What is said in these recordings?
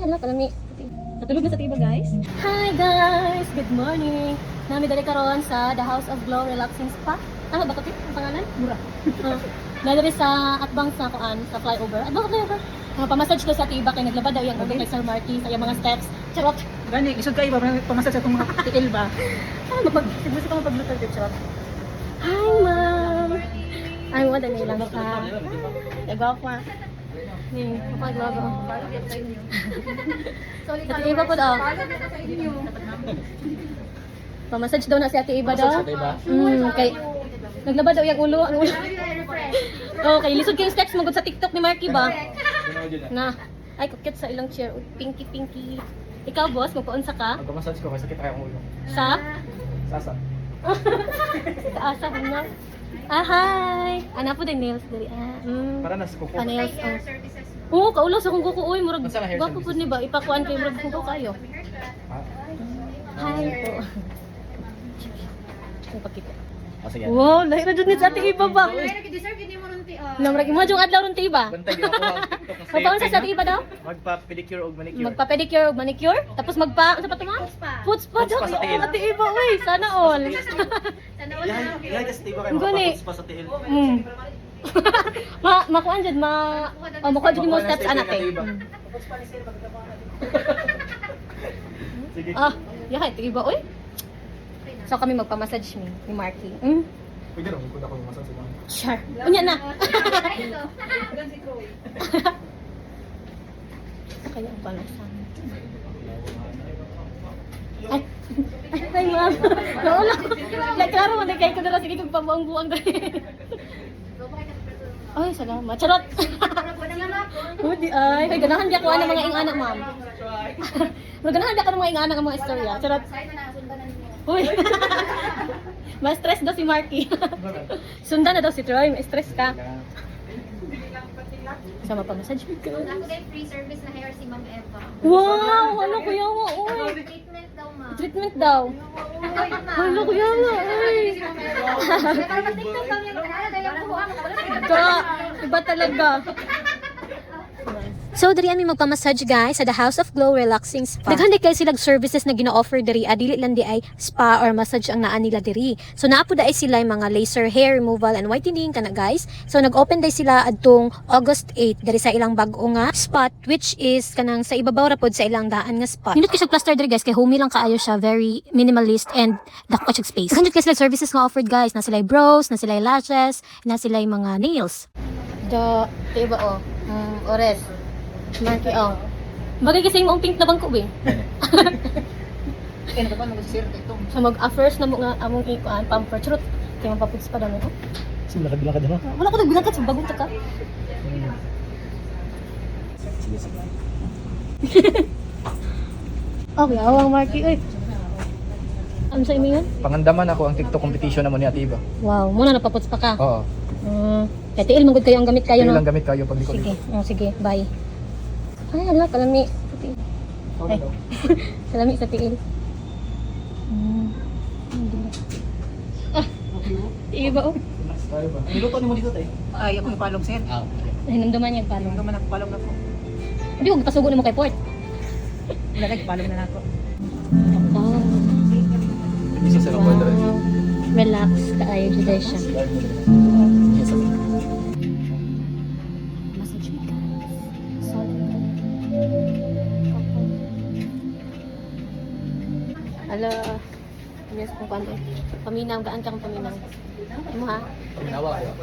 Ay, ala, kalami. Natulog na sa tiba, guys. Hi, guys! Good morning! Nami dali karon sa The House of Glow Relaxing Spa. Ano ba kasi ang pangalan? Mura. uh, Nadali sa atbang sa kuan sa flyover. Atbang sa flyover. Uh, pamassage ko sa tiba kay naglaba daw yung ulo kay Sir Marky sa mga steps. Charot. Gani, isod kayo ba? Pamasal sa itong mga tiil ba? Ay, mapag gusto ko mapagluto dito, charot. Hi, ma'am. Ay, wala na ilang ka. Nagawa ko. Ni, kapaglago. Ate Iba po daw. Pamassage daw na si Ate Iba daw. Mm, kay Naglaba daw yung ulo, ang ulo. Oh, kay lisod kayong steps magod sa TikTok ni Marky ba? Na, ay kukit sa ilang chair, pinky pinky. Ikaw boss, magpaunsa ka Magpamassage ko kasi sakit kaya ang ulo. sa Sasa. sa asa na. Ah, hi. Ana po din nails dali. Ah, mm. Para nas kuko. Ah, nails. Oh. Oo, kaulo sa kung kuko oy, murag hair gwapo pud ni ba ipakuan kay murag kuko kayo. Ah, Hi po. Ang pakita. oh, sige. Wow, lahi ra jud ni sa ate iba ba? deserve hindi mo nun ti ah. Namrag imo jung adlaw ron tiba. Bantay di ako ang Magpaunsa sa ate iba daw? Magpa-pedicure o manicure. Magpa-pedicure ug manicure, tapos magpa ano pa to ma? spa. Foot spa daw. Foot spa sa tiil. Ate iba oy, sana all. Yahay, yahay kasi diba kayo Gani. makapapos pa sa tiil. Mm. ma makuan jud ma oh, makuan jud mo steps step anak kay. Sige. Ah, yahay ito iba oy. So kami magpa-massage ni ni Marky. Mm. Pwede rin, kung ako massage sa mga. Sure. Unya na. Ito. Kaya ang pala sa amin. Ay, ay, ma'am. Naula ko. Like, klaro mo, kay ko na lang sige kung pabuang-buang dahil. Ay, salamat. Charot. Hindi, ay. Ay, ganahan di ako ano mga ing-anak, ma'am. Pero ganahan di ako ng mga ing-anak ang mga istorya. Charot. Uy. Ma-stress daw si Marky. Sundan na daw si Troy. Ma-stress ka. Sama pa massage ko. Ako din free service na hair si Ma'am Eva. Wow! Ano kuya mo? Uy! Treatment daw ma. Treatment daw. Ano kuya mo? Uy! Para mag-TikTok kami dahil ang buha Ka! Iba talaga. So, diri ami magpa-massage guys sa The House of Glow Relaxing Spa. Daghan di kay silang services na gina-offer diri, adili lang di ay spa or massage ang naa nila diri. So, naapo da ay sila yung mga laser hair removal and whitening kana guys. So, nag-open day sila adtong August 8 diri sa ilang bag-o nga spot which is kanang sa ibabaw ra pod sa ilang daan nga spot. Nindot kay siya plaster diri guys kay homey lang kaayo siya, very minimalist and dako siya space. Daghan jud kay sila services nga offered guys, na sila brows, na sila lashes, na sila mga nails. The, diba oh, mm, ores. Marky, oh. Bagay kasi yung pink na bangko, eh. Eh, nakapan mo sir ito. So, mag-affirst na mo nga among ikuan, pamper. Charot. Kaya mapaputs pa daw mo. Oh. Sige, nakabilang ka din ha. Wala ko nagbilang ka, bagong ta ka. Sige, sige. Okay, awang Marky, oy. Ano sa imo yun? Pangandaman ako ang TikTok competition naman ni Atiba. Wow, muna napaputs pa ka. Oo. Mm, kaya tiil, magod kayo ang gamit kayo, no? lang gamit kayo pag likod. Sige, oh, sige, bye. Ay, ala, kalami. Ay. Kalami sa tiil. Mm. Ah, iba, oh. Niluto ni mo dito tayo. Ay, ako yung palong sir. Ah, Ay, namdaman niya palong. Ano man ako palong na po. Hindi, huwag pasugo na mo kay Port. Wala nagpalong na ako. Relax ka ay juday siya. Yes, sir. Massage me guys. Solid. Ala, yes kung paano. Paminaw, gaan ka kang paminaw. Ano ha? Pinawa ko.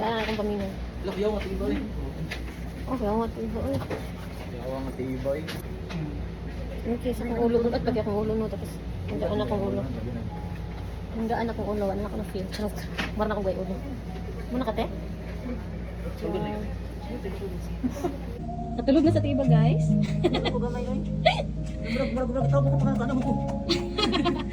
Gaan ka kang paminaw. Lakyaw nga tiboy. Okay, ako nga tibo. Uy, Lakyaw nga tiboy. Okay, sa kong ulo. At pag akong ulo no, tapos handaan akong ulo. Handaan akong ulo. Ano ako na feel. Ano, maran akong gay ulo. Muna ka, te? Natulog na sa tiba, guys. Ako gamay yun. Murag, murag, murag, tawag ko pa ka mo ko.